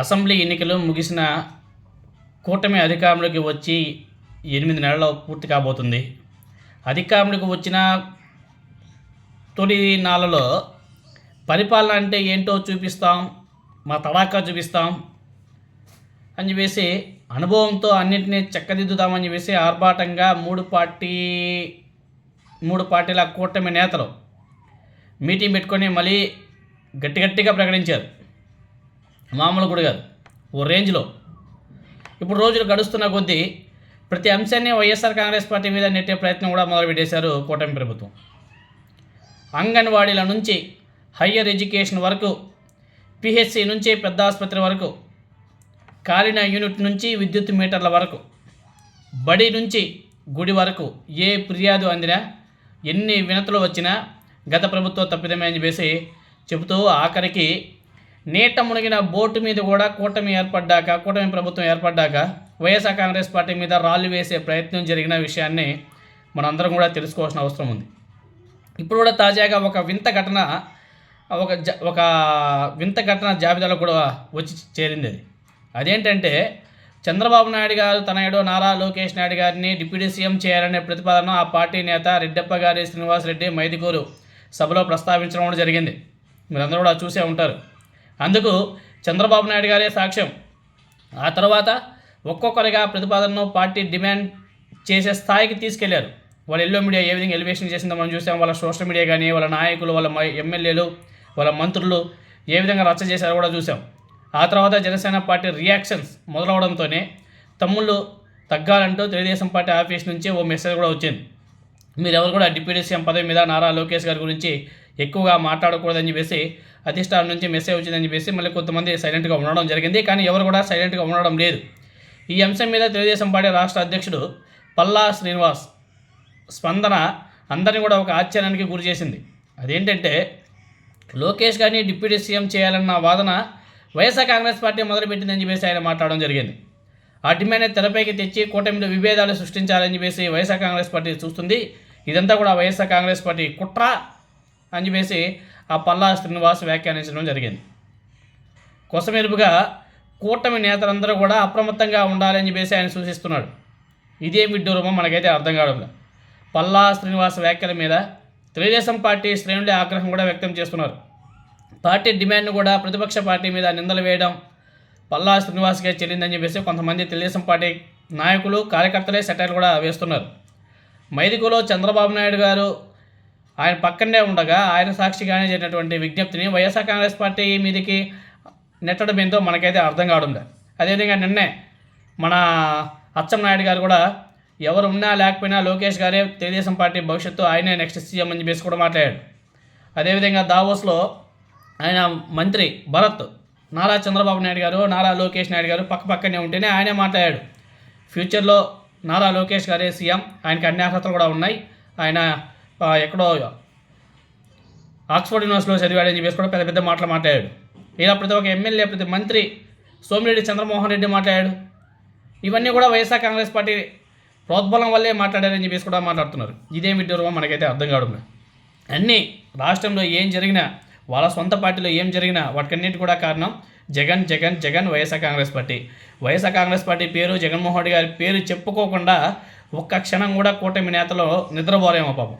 Assembly ఎన్నికలు ముగిసిన కూటమి అధికారంలోకి వచ్చి ఎనిమిది నెలలు పూర్తి కాబోతుంది. అధికారంలోకి వచ్చిన తొలి నాళ్ళలో పరిపాలన అంటే ఏంటో చూపిస్తాం మా తడాకా చూపిస్తాం అని చెప్పేసి అనుభవంతో అన్నింటినీ చక్కదిద్దుదామని చెప్పేసి ఆర్భాటంగా మూడు పార్టీ మూడు పార్టీల కూటమి నేతలు మీటింగ్ పెట్టుకొని మళ్ళీ గట్టిగట్టిగా ప్రకటించారు. మామూలు కూడా కాదు. ఓ రేంజ్లో. ఇప్పుడు రోజులు గడుస్తున్న కొద్దీ ప్రతి అంశాన్ని వైఎస్ఆర్ కాంగ్రెస్ పార్టీ మీద నెట్టే ప్రయత్నం కూడా మొదలుపెట్టేశారు కూటమి ప్రభుత్వం. అంగన్వాడీల నుంచి హయ్యర్ ఎడ్యుకేషన్ వరకు పిహెచ్సి నుంచి పెద్ద ఆసుపత్రి వరకు కాలిన యూనిట్ నుంచి విద్యుత్ మీటర్ల వరకు బడి నుంచి గుడి వరకు ఏ ఫిర్యాదు అందినా ఎన్ని వినతులు వచ్చినా గత ప్రభుత్వం తప్పిదమే అని చెప్పేసి చెబుతూ ఆఖరికి నీట మునిగిన బోటు మీద కూడా కూటమి ఏర్పడ్డాక కూటమి ప్రభుత్వం ఏర్పడ్డాక వైఎస్ఆర్ కాంగ్రెస్ పార్టీ మీద రాళ్ళు వేసే ప్రయత్నం జరిగిన విషయాన్ని మనందరం కూడా తెలుసుకోవాల్సిన అవసరం ఉంది. ఇప్పుడు కూడా తాజాగా ఒక వింత ఘటన ఒక జ ఒక వింత ఘటన జాబితాలో కూడా వచ్చి చేరింది అది. అదేంటంటే చంద్రబాబు నాయుడు గారు తనయుడు నారా లోకేష్ నాయుడు గారిని డిప్యూటీ సీఎం చేయాలనే ప్రతిపాదన ఆ పార్టీ నేత రెడ్డప్ప గారి శ్రీనివాసరెడ్డి మైదికూరు సభలో ప్రస్తావించడం కూడా జరిగింది. మీరందరూ కూడా చూసే ఉంటారు. అందుకు చంద్రబాబు నాయుడు గారే సాక్ష్యం. ఆ తర్వాత ఒక్కొక్కరిగా ప్రతిపాదనను పార్టీ డిమాండ్ చేసే స్థాయికి తీసుకెళ్ళారు. వాళ్ళ ఎల్లో మీడియా ఏ విధంగా ఎలివేషన్ చేసిందో మనం చూసాం. వాళ్ళ సోషల్ మీడియా కానీ వాళ్ళ నాయకులు వాళ్ళ ఎమ్మెల్యేలు వాళ్ళ మంత్రులు ఏ విధంగా రచ్చ చేశారో కూడా చూసాం. ఆ తర్వాత జనసేన పార్టీ రియాక్షన్స్ మొదలవడంతోనే తమ్ముళ్ళు తగ్గాలంటూ తెలుగుదేశం పార్టీ ఆఫీస్ నుంచి ఓ మెసేజ్ కూడా వచ్చింది. మీరెవరు కూడా డిప్యూటీ సీఎం పదవి మీద నారా లోకేష్ గారి గురించి ఎక్కువగా మాట్లాడకూడదని చెప్పేసి అధిష్టానం నుంచి మెసేజ్ వచ్చిందని చెప్పేసి మళ్ళీ కొంతమంది సైలెంట్గా ఉండడం జరిగింది. కానీ ఎవరు కూడా సైలెంట్గా ఉండడం లేదు. ఈ అంశం మీద తెలుగుదేశం పార్టీ రాష్ట్ర అధ్యక్షుడు పల్లా శ్రీనివాస్ స్పందన అందరినీ కూడా ఒక ఆశ్చర్యానికి గురి చేసింది. అదేంటంటే లోకేష్ గారిని డిప్యూటీ సీఎం చేయాలన్న వాదన వైఎస్ఆర్ కాంగ్రెస్ పార్టీ మొదలుపెట్టిందని చెప్పేసి ఆయన మాట్లాడడం జరిగింది. ఆ డిమాండ్ తెరపైకి తెచ్చి కూటమిలో విభేదాలు సృష్టించాలని చెప్పేసి వైఎస్ఆర్ కాంగ్రెస్ పార్టీ చూస్తుంది. ఇదంతా కూడా వైఎస్ఆర్ కాంగ్రెస్ పార్టీ కుట్ర. అని చెప్పేసి ఆ పల్లా శ్రీనివాస్ వ్యాఖ్యానించడం జరిగింది. కొసమెరుపుగా కూటమి నేతలందరూ కూడా అప్రమత్తంగా ఉండాలని చెప్పేసి ఆయన సూచిస్తున్నాడు. ఇదే విడ్డూరమో మనకైతే అర్థం కావడం పల్లా శ్రీనివాస్ వ్యాఖ్యల మీద తెలుగుదేశం పార్టీ శ్రేణులే ఆగ్రహం కూడా వ్యక్తం చేస్తున్నారు. పార్టీ డిమాండ్ను కూడా ప్రతిపక్ష పార్టీ మీద నిందలు వేయడం పల్లా శ్రీనివాస్కే చెల్లిందని చెప్పేసి కొంతమంది తెలుగుదేశం పార్టీ నాయకులు కార్యకర్తలే సెటైల్ కూడా వేస్తున్నారు. మైదికలో చంద్రబాబు నాయుడు గారు ఆయన పక్కనే ఉండగా ఆయన సాక్షిగానే చేసినటువంటి విజ్ఞప్తిని వైఎస్ఆర్ కాంగ్రెస్ పార్టీ మీదకి నెట్టడం ఏంటో మనకైతే అర్థం కావడం లేదు అదేవిధంగా నిన్నే మన అచ్చెం నాయుడు గారు కూడా ఎవరు ఉన్నా లేకపోయినా లోకేష్ గారే తెలుగుదేశం పార్టీ భవిష్యత్తు ఆయనే నెక్స్ట్ సీఎం అని చెప్పేసి కూడా మాట్లాడాడు. అదేవిధంగా దావోస్లో ఆయన మంత్రి భరత్ నారా చంద్రబాబు నాయుడు గారు నారా లోకేష్ నాయుడు గారు పక్క పక్కనే ఉంటేనే ఆయనే మాట్లాడాడు. ఫ్యూచర్లో నారా లోకేష్ గారే సీఎం ఆయనకి అన్ని అర్హతలు కూడా ఉన్నాయి. ఆయన ఎక్కడో ఆక్స్ఫర్డ్ యూనివర్సిటీలో చదివాడని చెప్పేసి కూడా పెద్ద పెద్ద మాటలు మాట్లాడాడు. ఇలా ప్రతి ఒక్క ఎమ్మెల్యే ప్రతి మంత్రి సోమిరెడ్డి చంద్రమోహన్ రెడ్డి మాట్లాడాడు. ఇవన్నీ కూడా వైఎస్ఆర్ కాంగ్రెస్ పార్టీ ప్రోద్బలం వల్లే మాట్లాడారని చెప్పేసి కూడా మాట్లాడుతున్నారు. ఇదేం విడ్డూరమో మనకైతే అర్థం కావడం అన్నీ రాష్ట్రంలో ఏం జరిగినా వాళ్ళ సొంత పార్టీలో ఏం జరిగినా వాటికన్నిటి కూడా కారణం Jagan Jagan Jagan YSR Congress party. YSR Congress party పేరు జగన్మోహన్ రెడ్డి గారి పేరు చెప్పుకోకుండా ఒక్క క్షణం కూడా కూటమి నేతలో నిద్రపోలేమో పాపం.